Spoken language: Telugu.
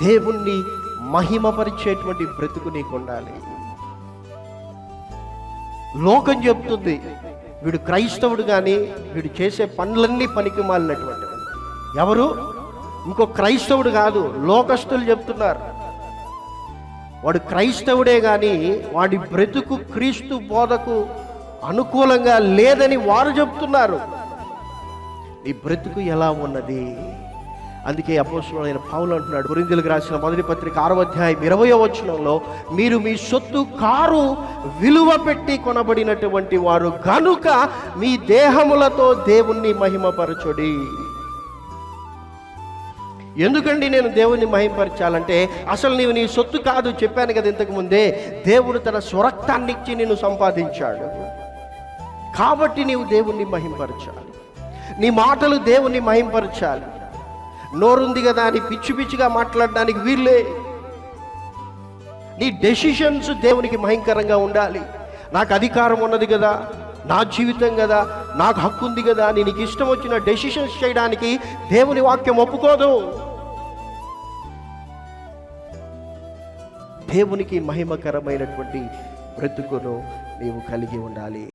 దేవుణ్ణి మహిమపరిచేటువంటి బ్రతుకు నీకు ఉండాలి లోకం చెప్తుంది వీడు క్రైస్తవుడు కానీ వీడు చేసే పనులన్నీ పనికి మాలినటువంటి ఎవరు? ఇంకో క్రైస్తవుడు కాదు లోకస్తులు చెప్తున్నారు. వాడు క్రైస్తవుడే కానీ వాడి బ్రతుకు క్రీస్తు బోధకు అనుకూలంగా లేదని వారు చెప్తున్నారు. నీ బ్రతుకు ఎలా ఉన్నది? అందుకే అప్పట్లో ఆయన పావులు అంటున్నాడు గురింజలకు రాసిన మొదటి పత్రిక ఆరో అధ్యాయం ఇరవయో వచనంలో మీరు మీ సొత్తు కారు విలువ పెట్టి కొనబడినటువంటి వారు గనుక మీ దేహములతో దేవుణ్ణి మహిమపరచుడి. ఎందుకండి నేను దేవుణ్ణి మహింపరచాలంటే అసలు నీవు నీ సొత్తు కాదు చెప్పాను కదా ఇంతకుముందే దేవుడు తన స్వరక్తాన్ని ఇచ్చి నిన్ను సంపాదించాడు. కాబట్టి నీవు దేవుణ్ణి మహింపరచాలి. నీ మాటలు దేవుణ్ణి మహింపరచాలి. నోరుంది కదా అని పిచ్చి పిచ్చిగా మాట్లాడడానికి వీళ్ళే నీ డెసిషన్స్ దేవునికి భయంకరంగా ఉండాలి. నాకు అధికారం ఉన్నది కదా నా జీవితం కదా నాకు హక్కు ఉంది కదా అని నీకు ఇష్టం వచ్చిన డెసిషన్స్ చేయడానికి దేవుని వాక్యం ఒప్పుకోదు. దేవునికి మహిమకరమైనటువంటి బ్రతుకును నీవు కలిగి ఉండాలి.